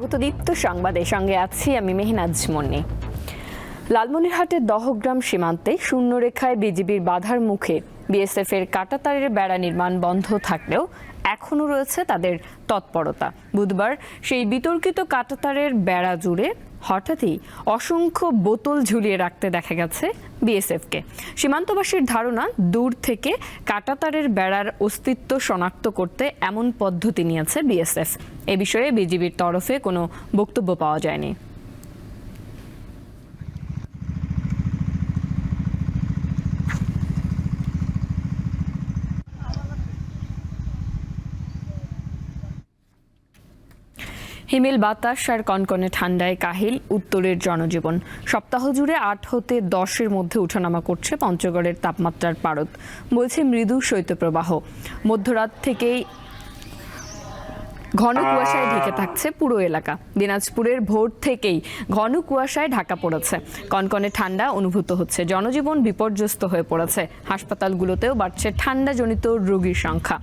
স্বাগত দীপ্ত সংবাদের সঙ্গে আছি আমি মেহনাজ মন্নি। লালমনিরহাটের দহগ্রাম সীমান্তে শূন্যরেখায় বিজিবির বাধার মুখে বিএসএফ এর কাটাতারের বেড়া নির্মাণ বন্ধ থাকলেও এখনও রয়েছে তাদের তৎপরতা। বুধবার সেই বিতর্কিত কাটাতারের বেড়া জুড়ে হঠাৎই অসংখ্য বোতল ঝুলিয়ে রাখতে দেখা গেছে বিএসএফকে। সীমান্তবাসীর ধারণা, দূর থেকে কাটাতারের বেড়ার অস্তিত্ব শনাক্ত করতে এমন পদ্ধতি নিয়েছে বিএসএফ। এ বিষয়ে বিজিবির তরফে কোনো বক্তব্য পাওয়া যায়নি। হিমেল বাতাস আর কনকনে ঠান্ডায় কাহিল উত্তরের জনজীবন। সপ্তাহ জুড়ে আট হতে দশের মধ্যে উঠানামা করছে পঞ্চগড়ের তাপমাত্রার পারদ, বলছে মৃদু শৈত্যপ্রবাহ। মধ্যরাত থেকেই ঘন কুয়াশায় ঢেকে থাকছে পুরো এলাকা। দিনাজপুরের ভোর থেকেই ঘন কুয়াশায় ঢাকা পড়েছে। কনকনে ঠান্ডা অনুভূত হচ্ছে। জনজীবন বিপর্যস্ত হয়ে পড়েছে। হাসপাতালগুলোতেও বাড়ছে ঠান্ডাজনিত রোগীর সংখ্যা।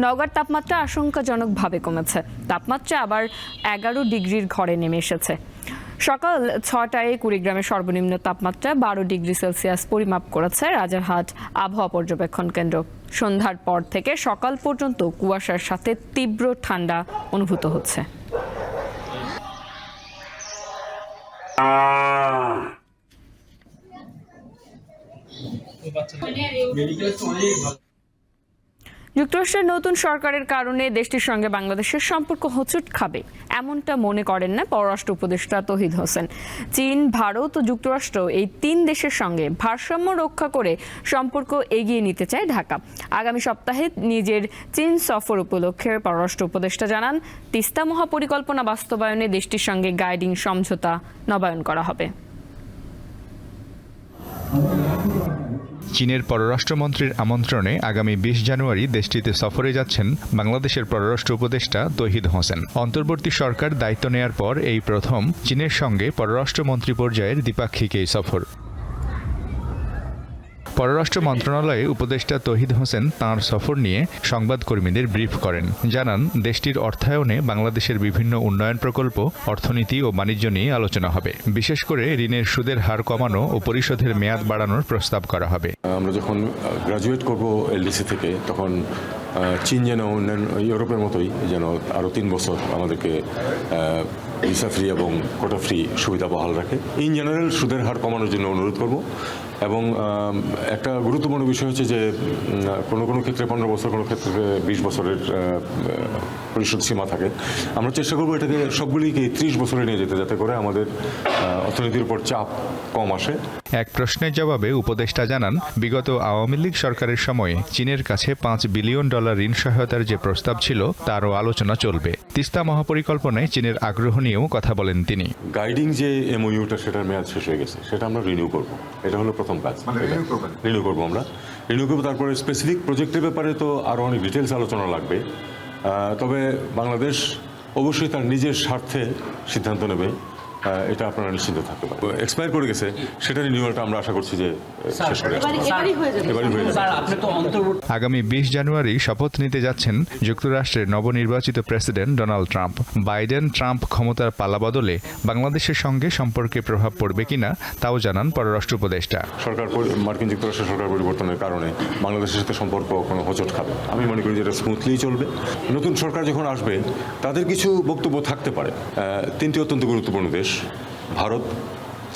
নগর তাপমাত্রা আশঙ্কাজনকভাবে কমেছে। তাপমাত্রা আবার এগারো ডিগ্রির ঘরে নেমে এসেছে। সকাল ছটায় কুড়িগ্রামের সর্বনিম্ন তাপমাত্রা বারো ডিগ্রি সেলসিয়াস পরিমাপ করেছে রাজারহাট আবহাওয়া পর্যবেক্ষণ কেন্দ্র। সন্ধ্যার পর থেকে সকাল পর্যন্ত কুয়াশার সাথে তীব্র ঠান্ডা অনুভূত হচ্ছে। যুক্তরাষ্ট্রের নতুন সরকারের কারণে দেশটির সঙ্গে বাংলাদেশের সম্পর্ক হোঁচট খাবে। এমনটা মনে করেন না পররাষ্ট্র উপদেষ্টা তহিদ হোসেন। চীন, ভারত ও যুক্তরাষ্ট্র এই তিন দেশের সঙ্গে ভারসাম্য রক্ষা করে সম্পর্ক এগিয়ে নিতে চায় ঢাকা। আগামী সপ্তাহে নিজের চীন সফর উপলক্ষে পররাষ্ট্র উপদেষ্টা জানান, তিস্তা মহাপরিকল্পনা বাস্তবায়নে দেশটির সঙ্গে গাইডিং সমঝোতা নবায়ন করা হবে। চীনের পররাষ্ট্রমন্ত্রীর আমন্ত্রণে আগামী বিশ জানুয়ারি দেশটিতে সফরে যাচ্ছেন বাংলাদেশের পররাষ্ট্র উপদেষ্টা তহিদ হোসেন। অন্তর্বর্তী সরকার দায়িত্ব নেয়ার পর এই প্রথম চীনের সঙ্গে পররাষ্ট্রমন্ত্রী পর্যায়ের দ্বিপাক্ষিক এই সফর। পররাষ্ট্র মন্ত্রণালয়ে উপদেষ্টা তহিদ হোসেন তাঁর সফর নিয়ে সংবাদকর্মীদের ব্রিফ করেন। জানান, দেশটির অর্থায়নে বাংলাদেশের বিভিন্ন উন্নয়ন প্রকল্প, অর্থনীতি ও বাণিজ্য নিয়ে আলোচনা হবে। বিশেষ করে ঋণের সুদের হার কমানো ও পরিশোধের মেয়াদ বাড়ানোর প্রস্তাব করা হবে। আমরা যখন গ্রাজুয়েট করব এলডিসি থেকে, তখন চীন যেন অন্যান্য ইউরোপের মতোই যেন আরও তিন বছর আমাদেরকে ভিসা ফ্রি এবং কোটা ফ্রি সুবিধা বহাল রাখে। ইন জেনারেল সুদের হার কমানোর জন্য অনুরোধ করব। এবং একটা গুরুত্বপূর্ণ বিষয় হচ্ছে যে কোনো কোনো ক্ষেত্রে পনেরো বছর কোনো ক্ষেত্রে বিশ বছরের পরিশোধ সীমা থাকে। আমরা চেষ্টা করব এটাকে সবগুলিকে ত্রিশ বছরে নিয়ে যেতে যাতে করে আমাদের অর্থনীতির উপর চাপ কম আসে। এক প্রশ্নের জবাবে উপদেষ্টা জানান বিগত আওয়ামী লীগ সরকারের সময়ে চীনের কাছে পাঁচ বিলিয়ন ডলার ঋণ সহায়তার যে প্রস্তাব ছিল তারও আলোচনা চলবে। তিস্তা মহাপরিকল্পনায় চীনের আগ্রহ নিয়েও কথা বলেন তিনি। গাইডিং যে এমওইউটা সেটার মেয়াদ শেষ হয়ে গেছে সেটা আমরা রিনিউ করব। এটা হলো প্রথম কাজ রিনিউ করব আমরা। রিনিউ করব তারপরে স্পেসিফিক প্রজেক্টের ব্যাপারে তো আরও অনেক ডিটেলস আলোচনা লাগবে। তবে বাংলাদেশ অবশ্যই তার নিজের স্বার্থে সিদ্ধান্ত নেবে। এটা আপনারা নিশ্চিন্ত থাকতে পারেন। এক্সপায়ার করে গেছে। সেটা রিনিউয়ালটা আমরা আশা করছি যে শেষ করে আসব। এবারই হয়ে যাবে। স্যার আপনি তো অন্তর্বর্তী আগামী বিশ জানুয়ারি শপথ নিতে যাচ্ছেন যুক্তরাষ্ট্রের নবনির্বাচিত president Donald Trump. Biden Trump ক্ষমতার পালা বদলে বাংলাদেশের সঙ্গে সম্পর্কে প্রভাব পড়বে কিনা তাও জানান পররাষ্ট্র উপদেষ্টা। সরকার মার্কিন যুক্তরাষ্ট্রের সরকার পরিবর্তনের কারণে বাংলাদেশের সাথে সম্পর্ক কোনো হোঁচট খাবে আমি মনে করি যে এটা স্মুথলি চলবে। নতুন সরকার যখন আসবে তাদের কিছু বক্তব্য থাকতে পারে। তিনটি অত্যন্ত গুরুত্বপূর্ণ দেশ। ভারত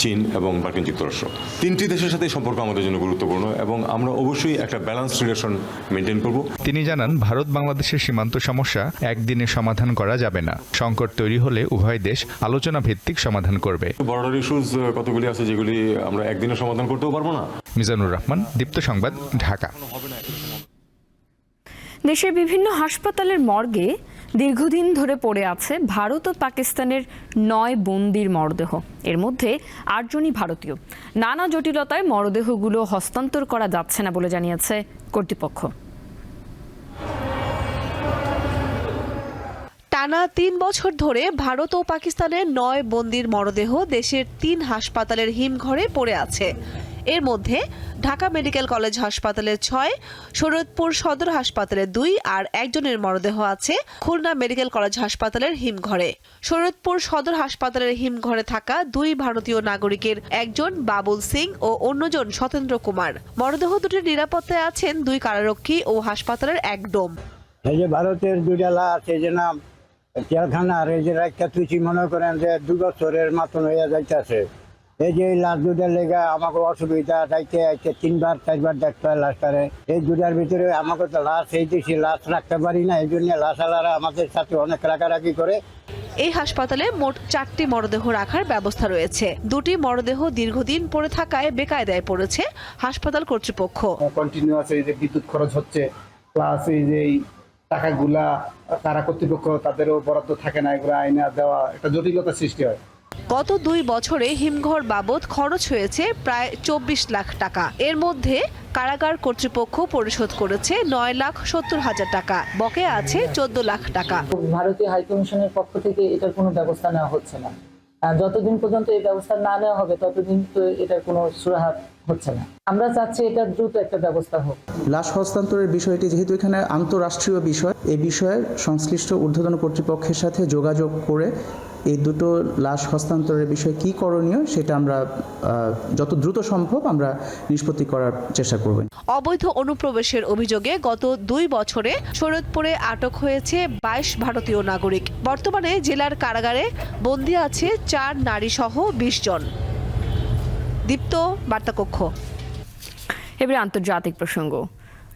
চীন এবং মার্কিন যুক্তরাষ্ট্র। তিনটি দেশের সাথে সম্পর্ক আমাদের জন্য গুরুত্বপূর্ণ এবং আমরা অবশ্যই একটা ব্যালেন্স রিলেশন মেনটেন করব। তিনি জানান ভারত বাংলাদেশের সীমান্ত সমস্যা একদিনে সমাধান করা যাবে না। সংকট তৈরি হলে উভয় দেশ আলোচনা ভিত্তিক সমাধান করবে। বর্ডার ইস্যুজ কতগুলি আছে যেগুলি আমরা একদিনে সমাধান করতেও পারব না? মিজানুর রহমান দীপ্ত সংবাদ ঢাকা। দেশের বিভিন্ন হাসপাতালের মর্গে দীর্ঘদিন ধরে পড়ে আছে ভারত ও পাকিস্তানের নয় বন্দির মরদেহ। এর মধ্যে আটজনই ভারতীয়। নানা জটিলতায় মরদেহগুলো হস্তান্তর করা যাচ্ছে না বলে জানিয়েছে কর্তৃপক্ষ। টানা তিন বছর ধরে ভারত ও পাকিস্তানের নয় বন্দির মরদেহ দেশের তিন হাসপাতালের হিমঘরে পড়ে আছে। এর মধ্যে ঢাকা মেডিকেল কলেজ হাসপাতালে ছয়, শরৎপুর সদর হাসপাতালে দুই আর একজনের মরদেহ আছে খুলনা মেডিকেল কলেজ হাসপাতালের হিমঘরে। শরৎপুর সদর হাসপাতালের হিমঘরে থাকা দুই ভারতীয় নাগরিকের একজন বাবুল সিং ও অন্যজন সতেন্দ্র কুমার। মরদেহ দুটির নিরাপত্তায় আছেন দুই কারারক্ষী ও হাসপাতালের এক ডোম। এই যে ভারতের দুইটা লাশ এই যে নাম জেলখানার এই যে মনে করেন যে দু বছরের মতন হইয়া যাইতেছে। এই যে এই লাশ দুটার লেগে আমাকে অসুবিধা যাইতে যাইতে তিনবার চারবার দেখতে হয় লাশটারে এই দুটার ভিতরে আমাকে তো লাশ এই দেশে লাশ রাখতে পারি না এই জন্য লাশালারা আমাদের সাথে অনেক রাগারাগি করে। এই হাসপাতালে মোট চারটি মরদেহ রাখার ব্যবস্থা রয়েছে। দুটি মরদেহ দীর্ঘদিন পড়ে থাকায় বেকায়দায় পড়েছে হাসপাতাল কর্তৃপক্ষ। কন্টিনিউয়াস এই যে বিদ্যুৎ খরচ হচ্ছে প্লাস এই যে এই টাকাগুলা তারা কর্তৃপক্ষ তাদেরও বরাদ্দ থাকে না এগুলো আইনে দেওয়া একটা জটিলতা সৃষ্টি হয়। গত দুই বছরে হিমঘর বাবদ খরচ হয়েছে প্রায় চব্বিশ লাখ টাকা। এর মধ্যে কারাগার কর্তৃপক্ষ পরিশোধ করেছে নয় লাখ সত্তর হাজার টাকা। বকে আছে চোদ্দ লাখ টাকা। ভারতীয় হাইকমিশনের পক্ষ থেকে এটার কোনো ব্যবস্থা নেওয়া হচ্ছে না। যতদিন পর্যন্ত এই ব্যবস্থা না নেওয়া হবে ততদিন তো এটার কোনো সুরাহা হচ্ছে না। আমরা চাচ্ছি এটা দ্রুত একটা ব্যবস্থা হোক। লাশ হস্তান্তরের বিষয়টি যেহেতু এখানে আন্তঃরাষ্ট্রীয় বিষয় এই বিষয়ে সংশ্লিষ্ট ঊর্ধ্বতন কর্তৃপক্ষের সাথে যোগাযোগ করে এই দুটো লাশ হস্তান্তরের বিষয়ে কি করণীয় সেটা আমরা যত দ্রুত সম্ভব আমরা নিষ্পত্তি করার চেষ্টা করব। অবৈধ অনুপ্রবেশের অভিযোগে গত দুই বছরে শরীয়তপুরে আটক হয়েছে বাইশ ভারতীয় নাগরিক। বর্তমানে জেলার কারাগারে বন্দী আছে চার নারী সহ বিশ জন। দীপ্ত বার্তাকক্ষ। এবারে আন্তর্জাতিক প্রসঙ্গ।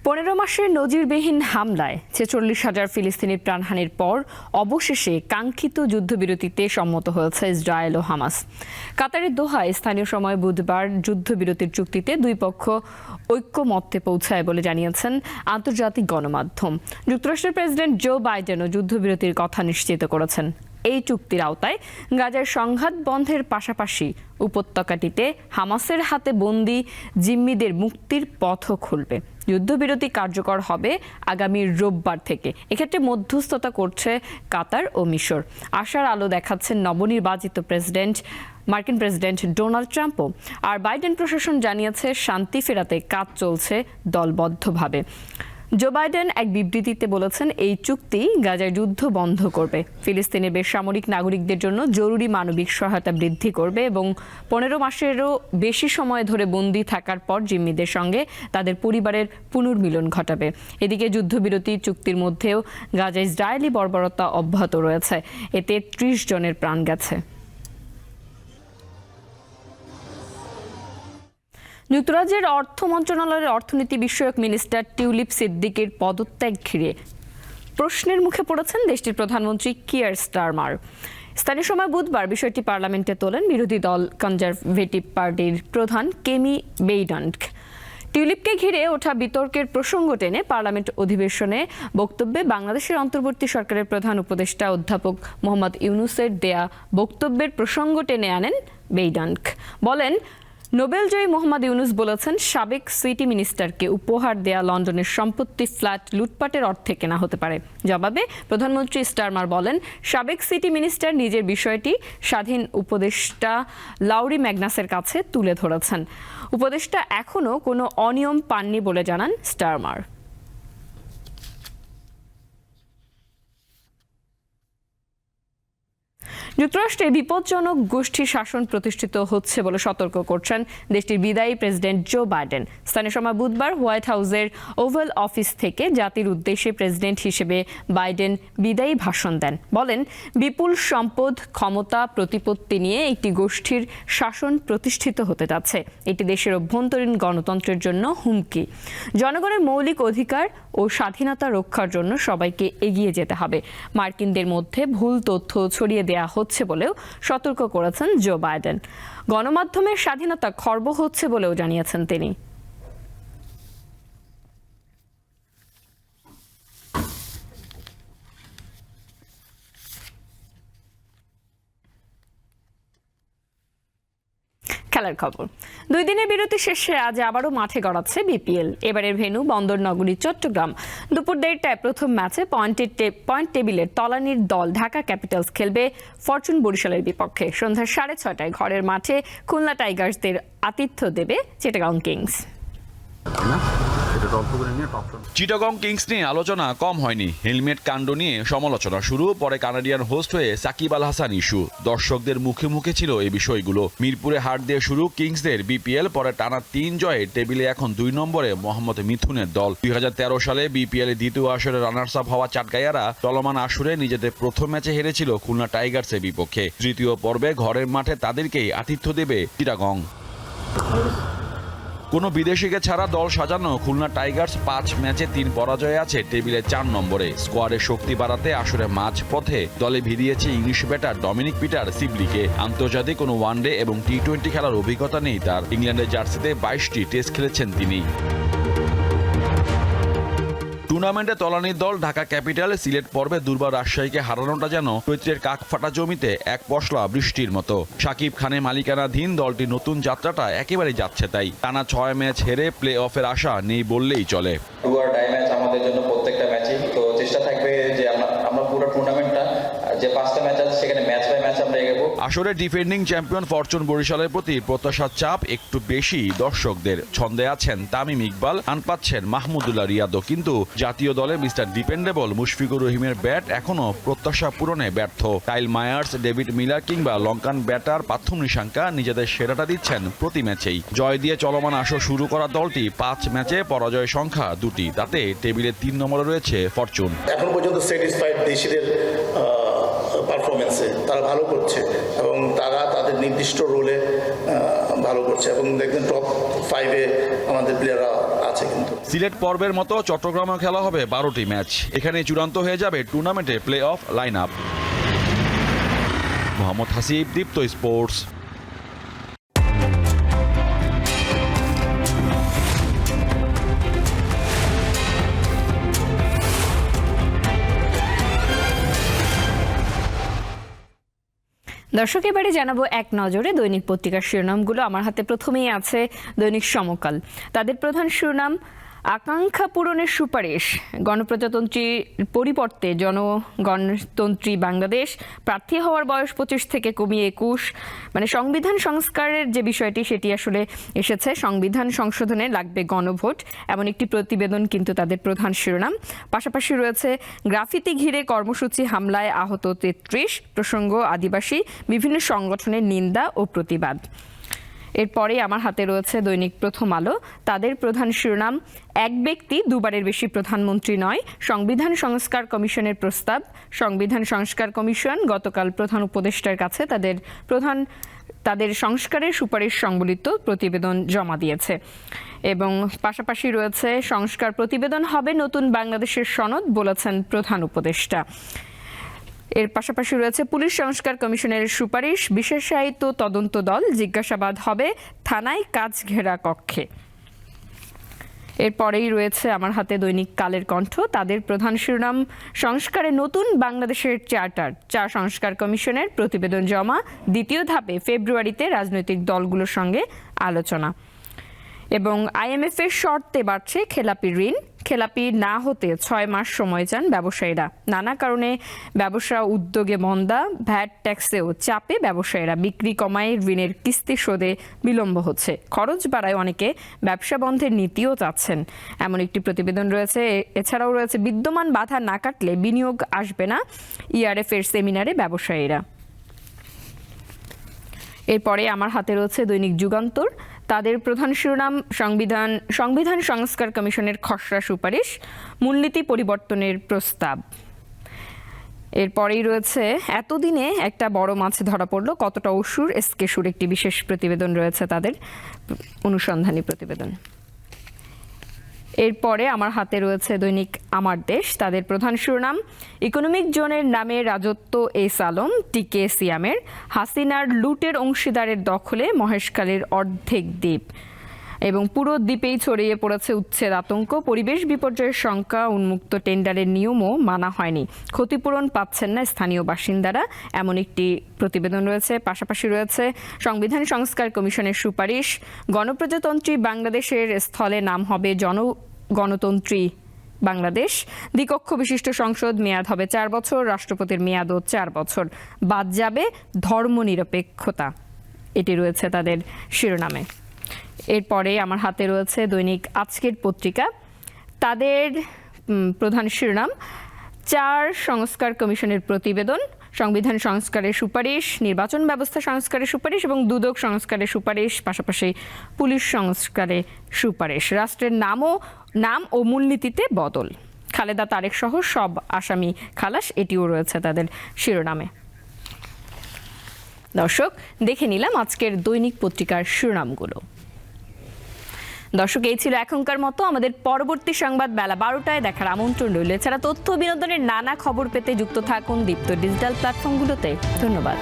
পনেরো মাসের নজিরবিহীন হামলায় ছেচল্লিশ হাজার ফিলিস্তিনির প্রাণহানির পর অবশেষে কাঙ্ক্ষিত যুদ্ধবিরতিতে সম্মত হয়েছে ইসরায়েল ও হামাস। কাতারের দোহায় স্থানীয় সময় বুধবার যুদ্ধবিরতির চুক্তিতে দুই পক্ষ ঐক্যমত্যে পৌঁছায় বলে জানিয়েছেন আন্তর্জাতিক গণমাধ্যম। যুক্তরাষ্ট্রের প্রেসিডেন্ট জো বাইডেনও যুদ্ধবিরতির কথা নিশ্চিত করেছেন। এই চুক্তির আওতায় গাজার সংঘাত বন্ধের পাশাপাশি উপত্যকাটিতে হামাসের হাতে বন্দি জিম্মিদের মুক্তির পথও খুলবে। যুদ্ধবিরতি কার্যকর হবে আগামী রোববার থেকে। এক্ষেত্রে মধ্যস্থতা করছে কাতার ও মিশর। আশার আলো দেখাচ্ছেন নবনির্বাচিত প্রেসিডেন্ট, মার্কিন প্রেসিডেন্ট ডোনাল্ড ট্রাম্পও। আর বাইডেন প্রশাসন জানিয়েছে, শান্তি ফেরাতে কাজ চলছে দলবদ্ধভাবে। জো বাইডেন এক বিবৃতিতে বলেছেন, এই চুক্তি গাজার যুদ্ধ বন্ধ করবে। ফিলিস্তিনের বেসামরিক নাগরিকদের জন্য জরুরি মানবিক সহায়তা বৃদ্ধি করবে এবং পনেরো মাসেরও বেশি সময় ধরে বন্দি থাকার পর জিম্মিদের সঙ্গে তাদের পরিবারের পুনর্মিলন ঘটাবে। এদিকে যুদ্ধবিরতি চুক্তির মধ্যেও গাজা ইসরায়েলি বর্বরতা অব্যাহত রয়েছে। এতে ত্রিশ জনের প্রাণ গেছে। যুক্তরাজ্যের অর্থ মন্ত্রণালয়ের অর্থনীতি বিষয়ক মিনিস্টার টিউলিপ সিদ্দিকের পদত্যাগ ঘিরে প্রশ্নের মুখে পড়েছেন দেশটির প্রধানমন্ত্রী কিয়ার স্টারমার। স্থানীয় সময় বুধবার বিষয়টি পার্লামেন্টে তোলেন বিরোধী দল কনজারভেটিভ পার্টির প্রধান কেমি বেইডন্ড টিউলিপকে ঘিরে ওঠা বিতর্কের প্রসঙ্গ টেনে পার্লামেন্ট অধিবেশনে বক্তব্যে বাংলাদেশের অন্তর্বর্তী সরকারের প্রধান উপদেষ্টা অধ্যাপক মোহাম্মদ ইউনুসের দেয়া বক্তব্যের প্রসঙ্গ টেনে আনেন বেইডানক বলেন নোবেলজয়ী মোহাম্মদ ইউনুস বলেছেন, সাবেক সিটি মিনিস্টারকে উপহার দেয়া লন্ডনের সম্পত্তি ফ্ল্যাট লুটপাটের অর্থে কেনা হতে পারে। জবাবে প্রধানমন্ত্রী স্টারমার বলেন, সাবেক সিটি মিনিস্টার নিজের বিষয়টি স্বাধীন উপদেষ্টা লাউরি ম্যাগনাসের কাছে তুলে ধরেছেন। উপদেষ্টা এখনও কোনো অনিয়ম পাননি বলে জানান স্টারমার। যুক্তরাষ্ট্রে বিপজ্জনক গোষ্ঠী শাসন প্রতিষ্ঠিত হচ্ছে বলে সতর্ক করছেন দেশটির বিদায়ী প্রেসিডেন্ট জো বাইডেন। স্থানীয় সময় বুধবার হোয়াইট হাউসের ওভাল অফিস থেকে জাতির উদ্দেশ্যে প্রেসিডেন্ট হিসেবে বাইডেন বিদায়ী ভাষণ দেন। বলেন, বিপুল সম্পদ, ক্ষমতা, প্রতিপত্তি নিয়ে একটি গোষ্ঠীর শাসন প্রতিষ্ঠিত হতে যাচ্ছে। এটি দেশের অভ্যন্তরীণ গণতন্ত্রের জন্য হুমকি। জনগণের মৌলিক অধিকার ও স্বাধীনতা রক্ষার জন্য সবাইকে এগিয়ে যেতে হবে। মার্কিনদের মধ্যে ভুল তথ্য ছড়িয়ে দেয়া হচ্ছে বলেও সতর্ক করেছেন জো বাইডেন। গণমাধ্যমের স্বাধীনতা খর্ব হচ্ছে বলেও জানিয়েছেন তিনি। খেলার খবর। দুই দিনের বিরতি শেষে আজ আবারও মাঠে গড়াচ্ছে বিপিএল। এবারের ভেনু বন্দর নগরী চট্টগ্রাম। দুপুর দেড়টায় প্রথম ম্যাচে পয়েন্টের পয়েন্ট টেবিলের তলানির দল ঢাকা ক্যাপিটালস খেলবে ফরচুন বরিশালের বিপক্ষে। সন্ধ্যা সাড়ে ছটায় ঘরের মাঠে খুলনা টাইগার্সদের আতিথ্য দেবে চিটাগাং কিংস। চিটাগং কিংস নিয়ে আলোচনা কম হয়নি। হেলমেট কাণ্ড নিয়ে সমালোচনা শুরু, পরে কানাডিয়ান হোস্ট হয়ে সাকিব আল হাসান ইস্যু। দর্শকদের মুখে মুখে ছিল এই বিষয়গুলো। মিরপুরে হাট দিয়ে শুরু কিংসদের বিপিএল, পরে টানা তিন জয়ে টেবিলে এখন দুই নম্বরে মোহাম্মদ মিথুনের দল। দুই হাজার তেরো সালে বিপিএল দ্বিতীয় আসরে রানার্স আপ হওয়া চাটগাইয়ারা চলমান আসরে নিজেদের প্রথম ম্যাচে হেরেছিল খুলনা টাইগার্সের বিপক্ষে। তৃতীয় পর্বে ঘরের মাঠে তাদেরকেই আতিথ্য দেবে চিটাগং। কোনো বিদেশিকে ছাড়া দল সাজানো খুলনা টাইগার্স পাঁচ ম্যাচে তিন পরাজয়ে আছে। টেবিলে চার নম্বরে। স্কোয়াডে শক্তি বাড়াতে আসরে মাঝ পথে দলে ভিড়িয়েছে ইংলিশ ব্যাটার ডমিনিক পিটার সিবলিকে। আন্তর্জাতিক কোনো ওয়ানডে এবং টি টোয়েন্টি খেলার অভিজ্ঞতা নেই তার। ইংল্যান্ডের জার্সিতে বাইশটি টেস্ট খেলেছেন তিনি। টুর্নামেন্টে তলানির দল ঢাকা ক্যাপিটালে সিলেট পর্বে দুর্বার রাজশাহীকে হারানোটা যেন চৈত্রের কাক ফাটা জমিতে এক পশলা বৃষ্টির মতো। সাকিব খানে মালিকানাধীন দলটি নতুন যাত্রাটা একেবারে যাচ্ছে তাই। টানা ছয় ম্যাচ হেরে প্লে অফের আশা নেই বললেই চলে। আমাদের জন্য ম্যাচই তো চেষ্টা থাকবে যে আমরা আমরা পুরো টুর্নামেন্টটা যে পাঁচটা ম্যাচ আছে সেখানে ম্যাচ বাই ম্যাচ আমরা এগোবো আসরে ডিফেন্ডিং চ্যাম্পিয়ন ফরচুন বরিশালের প্রতি প্রত্যাশার চাপ একটু বেশি। দর্শকদের ছন্দে আছেন তামিম ইকবাল আন পাচ্ছেন মাহমুদুল্লাহ রিয়াদও। কিন্তু জাতীয় দলে মিস্টার ডিপেন্ডেবল মুশফিকুর রহিমের ব্যাট এখনও প্রত্যাশা পূরণে ব্যর্থ। টাইল মায়ার্স, ডেভিড মিলার কিংবা লঙ্কান ব্যাটার পার্থম নিশাঙ্কা নিজেদের সেরাটা দিচ্ছেন প্রতি ম্যাচেই। জয় দিয়ে চলমান আসর শুরু করা দলটি পাঁচ ম্যাচে পরাজয় সংখ্যা দুটি। তাতে টেবিলে তিন নম্বরে রয়েছে ফরচুন। এখন পর্যন্ত স্যাটিসফাইড দেশিদের পারফরমেন্সে তারা ভালো করছে এবং তারা তাদের নির্দিষ্ট রোলে ভালো করছে এবং দেখবেন টপ ফাইভে আমাদের প্লেয়াররা আছে কিন্তু। সিলেট পর্বের মতো চট্টগ্রামে খেলা হবে বারোটি ম্যাচ এখানে চূড়ান্ত হয়ে যাবে টুর্নামেন্টে play off line up Mohammad Hasib, Deepto Sports. দর্শক, এবারে জানাব এক নজরে দৈনিক পত্রিকার শিরোনামগুলো। আমার হাতে প্রথমেই আছে দৈনিক সমকাল। তাদের প্রধান শিরোনাম আকাঙ্ক্ষা পূরণের সুপারিশ। গণপ্রজাতন্ত্রীর পরিবর্তে জনগণতন্ত্রী বাংলাদেশ প্রার্থী হওয়ার বয়স পঁচিশ থেকে কমিয়ে একুশ। মানে সংবিধান সংস্কারের যে বিষয়টি, সেটি আসলে এসেছে। সংবিধান সংশোধনে লাগবে গণভোট, এমন একটি প্রতিবেদন কিন্তু তাদের প্রধান শিরোনাম। পাশাপাশি রয়েছে গ্রাফিতি ঘিরে কর্মসূচি হামলায় আহত তেত্রিশ। প্রসঙ্গ, আদিবাসী, বিভিন্ন সংগঠনের নিন্দা ও প্রতিবাদ। এরপরে আমার হাতে রয়েছে দৈনিক প্রথম আলো। তাদের প্রধান শিরোনাম, এক ব্যক্তি দুবারের বেশি প্রধানমন্ত্রী নয়, সংবিধান সংস্কার কমিশনের প্রস্তাব। সংবিধান সংস্কার কমিশন গতকাল প্রধান উপদেষ্টার কাছে তাদের প্রধান, তাদের সংস্কারের সুপারিশ সংবলিত প্রতিবেদন জমা দিয়েছে। এবং পাশাপাশি রয়েছে, সংস্কার প্রতিবেদন হবে নতুন বাংলাদেশের সনদ, বলেছেন প্রধান উপদেষ্টা। এর পাশাপাশি রয়েছে পুলিশ সংস্কার কমিশনের সুপারিশ। বিশেষায়িত তদন্ত দল জিজ্ঞাসাবাদ হবে থানায় কাজ ঘেরা কক্ষে। এরপরেই রয়েছে আমার হাতে দৈনিক কালের কণ্ঠ। তাদের প্রধান শিরোনাম, সংস্কারে নতুন বাংলাদেশের চার্টার। চা সংস্কার কমিশনের প্রতিবেদন জমা। দ্বিতীয় ধাপে ফেব্রুয়ারিতে রাজনৈতিক দলগুলোর সঙ্গে আলোচনা। এবং আইএমএফ এর শর্তে বাড়ছে খেলাপি ঋণ। খেলাপি না হতে ছয় মাস সময় চান ব্যবসায়ীরা। নানা কারণে ব্যবসা উদ্যোগে মন্দা, ভ্যাট ট্যাক্সেও চাপে ব্যবসায়ীরা বিক্রি কমায়, ঋণের কিস্তি শোধে বিলম্ব হচ্ছে। খরচ বাড়ায় অনেকে, ব্যবসা বন্ধের নীতিও চাচ্ছেন। এমন একটি প্রতিবেদন রয়েছে এছাড়াও রয়েছে, বিদ্যমান বাধা না কাটলে বিনিয়োগ আসবে না ইআরএফ এর সেমিনারে ব্যবসায়ীরা। এরপরে আমার হাতে রয়েছে দৈনিক যুগান্তর। তাদের প্রধান শিরোনাম সংবিধান সংবিধান সংস্কার কমিশনের খসড়া সুপারিশ, মূলনীতি পরিবর্তনের প্রস্তাব। এরপরেই রয়েছে, এতদিনে একটা বড় মাছ ধরা পড়ল, কতটা অসুর এসকে সুর একটি বিশেষ প্রতিবেদন রয়েছে তাদের, অনুসন্ধানী প্রতিবেদন। এরপরে আমার হাতে রয়েছে দৈনিক আমার দেশ, তাদের প্রধান শিরোনাম, ইকোনমিক জোনের নামে রাজত্ব এস আলম টিকে সিয়ামের, হাসিনার লুটের অংশীদারের দখলে মহেশখালীর অর্ধেক দ্বীপ। এবং পুরো দ্বীপেই ছড়িয়ে পড়েছে উচ্ছেদ আতঙ্ক, পরিবেশ বিপর্যয়ের শঙ্কা, উন্মুক্ত টেন্ডারের নিয়মও মানা হয়নি। ক্ষতিপূরণ পাচ্ছেন না স্থানীয় বাসিন্দারা, এমন একটি প্রতিবেদন রয়েছে, পাশাপাশি রয়েছে সংবিধান সংস্কার কমিশনের সুপারিশ। গণপ্রজাতন্ত্রী বাংলাদেশের স্থলে নাম হবে জন গণতন্ত্রী বাংলাদেশ। দ্বিকক্ষ বিশিষ্ট সংসদ মেয়াদ হবে চার বছর, রাষ্ট্রপতির মেয়াদও চার বছর। বাদ যাবে ধর্মনিরপেক্ষতা। এটি রয়েছে তাদের শিরোনামে। এরপরে আমার হাতে রয়েছে দৈনিক আজকের পত্রিকা। তাদের প্রধান শিরোনাম, চার সংস্কার কমিশনের প্রতিবেদন, সংবিধান সংস্কারের সুপারিশ, নির্বাচন ব্যবস্থা সংস্কারের সুপারিশ এবং দুদক সংস্কারের সুপারিশ, পাশাপাশি পুলিশ সংস্কারের সুপারিশ। রাষ্ট্রের নামও নাম ও মূলনীতিতে বদল। খালেদা তারেক সহ সব আসামি খালাস, এটিও রয়েছে তাদের শিরোনামে। দর্শক, দেখে নিলাম আজকের দৈনিক পত্রিকার শিরোনামগুলো। দর্শক, এই ছিল এখনকার মতো। আমাদের পরবর্তী সংবাদ বেলা বারোটায় দেখার আমন্ত্রণ রইল। এছাড়া তথ্য বিনোদনের নানা খবর পেতে যুক্ত থাকুন দীপ্ত ডিজিটাল প্ল্যাটফর্মগুলোতে। ধন্যবাদ।